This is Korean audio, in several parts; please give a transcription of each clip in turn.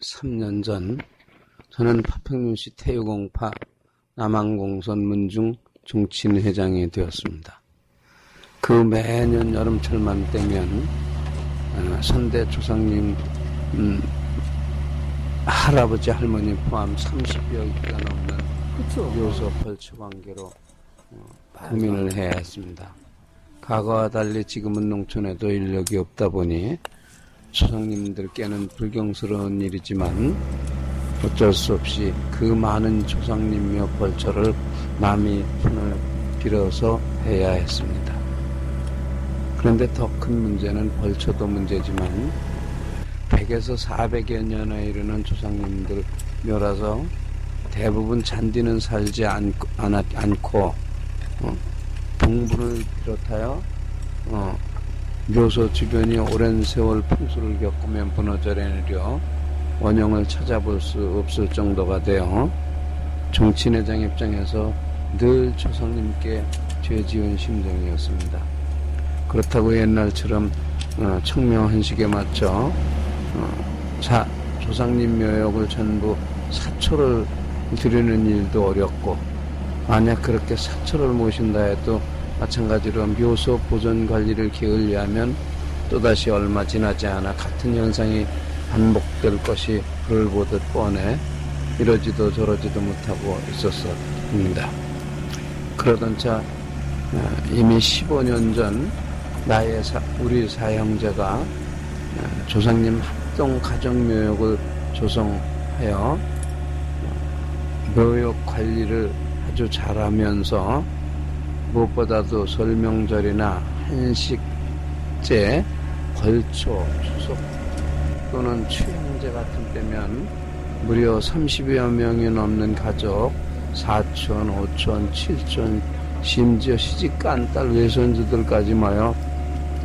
13년 전 저는 파평윤시 태유공파 남한공선 문중 정치인회장이 되었습니다. 그 매년 여름철만 되면 어, 선대 조상님 음, 할아버지 할머니 포함 30여 개가 넘는 그쵸. 요소 펄처 관계로 어, 고민을 해야 했습니다. 과거와 달리 지금은 농촌에도 인력이 없다 보니 조상님들께는 불경스러운 일이지만 어쩔 수 없이 그 많은 조상님며 벌처를 남이 손을 빌어서 해야 했습니다. 그런데 더 큰 문제는 벌처도 문제지만 100에서 400여 년에 이르는 조상님들 묘라서 대부분 잔디는 살지 않고, 않- 않고 어, 동부를 비롯하여 어, 묘소 주변이 오랜 세월 풍수를 겪으면 무너져 내려 원형을 찾아볼 수 없을 정도가 되어 정치회장 입장에서 늘 조상님께 죄 지은 심정이었습니다. 그렇다고 옛날처럼 어, 청명한식에 맞춰 어, 자, 조상님 묘역을 전부 사초를 드리는 일도 어렵고 만약 그렇게 사초를 모신다 해도 마찬가지로 묘소 보존 관리를 게을리하면 또다시 얼마 지나지 않아 같은 현상이 반복될 것이 불을 보듯 뻔해 이러지도 저러지도 못하고 있었습니다. 그러던 차 어, 이미 15년 전 나의 사- 우리 사형제가 어, 조상님 합동 가정묘역을 조성하여 어, 묘역 관리를 아주 잘하면서 무엇보다도 설명절이나 한식제, 벌초, 추석 또는 추영제 같은 때면 무려 30여 명이 넘는 가족, 사촌, 오촌, 칠촌, 심지어 시집간 딸 외손주들까지 모여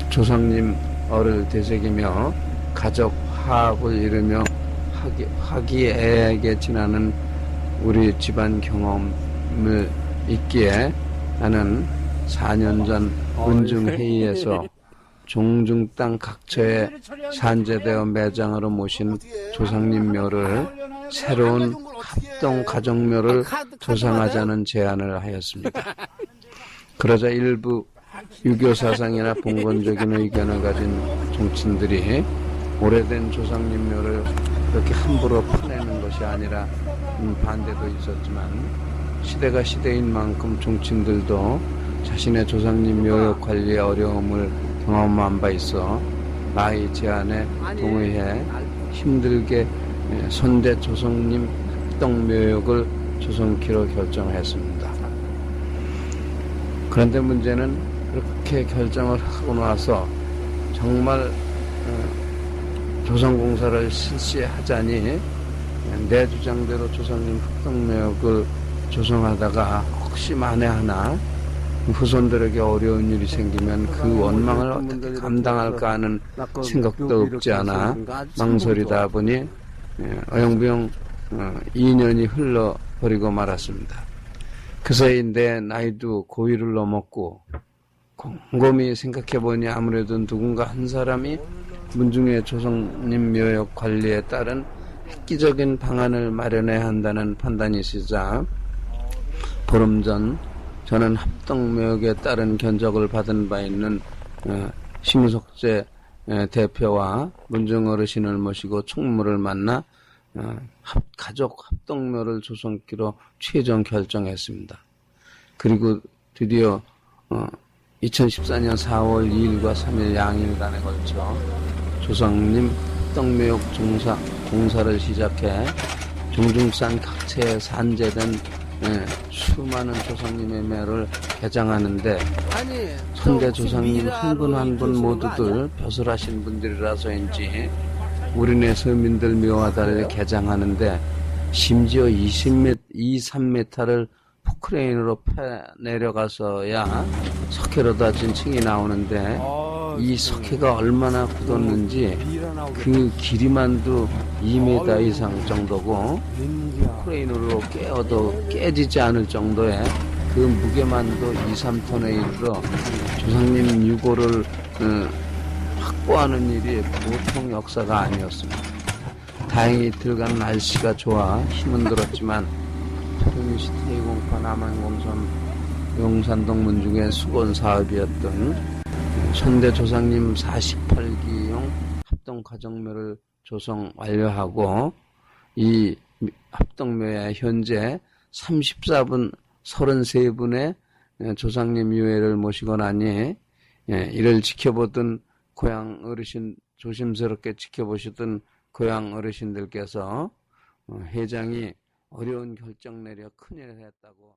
조상님 어를 되새기며 가족 화합을 이루며 화기, 화기애애하게 지나는 우리 집안 경험을 있기에 나는 4년 전 문중회의에서 종중 땅 각처에 산재되어 매장으로 모신 조상님 묘를 새로운 합동 가정묘를 조성하자는 제안을 하였습니다. 그러자 일부 유교 사상이나 봉건적인 의견을 가진 정치인들이 오래된 조상님 묘를 그렇게 함부로 파내는 것이 아니라 음, 반대도 있었지만 시대가 시대인 만큼 정치인들도 자신의 조상님 묘역 관리의 어려움을 경험한 바 있어 나의 제안에 동의해 힘들게 예, 선대 조상님 합동 묘역을 조성키로 결정했습니다. 그런데 문제는 그렇게 결정을 하고 나서 정말 어, 조성공사를 실시하자니 내 주장대로 조상님 합동묘역을 조성하다가 혹시 만에 하나 후손들에게 어려운 일이 생기면 그 원망을 어떻게 감당할까 하는 생각도 없지 않아 망설이다 보니 예, 어영부영 어, 2년이 흘러버리고 말았습니다. 그내 나이도 고의를 넘었고 곰곰이 생각해보니 아무래도 누군가 한 사람이 문중의 조상님 묘역 관리에 따른 획기적인 방안을 마련해야 한다는 판단이 있으자 보름 전 저는 합동묘역에 따른 견적을 받은 바 있는 어, 심석재 에, 대표와 문중 어르신을 모시고 총무를 만나 어, 합- 가족 합동묘를 조성키로 최종 결정했습니다. 그리고 드디어 어, 2014년 4월 2일과 3일 양일간에 걸쳐 조상님 합동묘역 종사, 공사를 시작해 종중산 각처에 산재된 예, 수많은 조상님의 묘를 개장하는데 아니, 선대 조상님 한 분 한 분 모두들 벼슬하신 분들이라서인지 우리네 서민들 묘와 달리 개장하는데 심지어 20m, 2, 3m를 포크레인으로 패 내려가서야 석회로 다진 층이 나오는데 이 석회가 얼마나 굳었는지 그 길이만도 2m 이상 정도고 포크레인으로 깨어도 깨지지 않을 정도의 그 무게만도 2, 3톤에 이르러 조상님 유고를 어, 확보하는 일이 보통 역사가 아니었습니다. 다행히 이틀간 날씨가 좋아 힘은 들었지만 프로미시 태공파 남한공선 용산동 문중의 수건 사업이었던 선대 조상님 48기용 합동가정묘를 조성 완료하고 이 합동묘에 현재 34분 33분의 조상님 유해를 모시고 나니 예, 이를 지켜보던 고향 어르신 조심스럽게 지켜보시던 고향 어르신들께서 어, 회장이 어려운 결정 내려 큰일을 했다고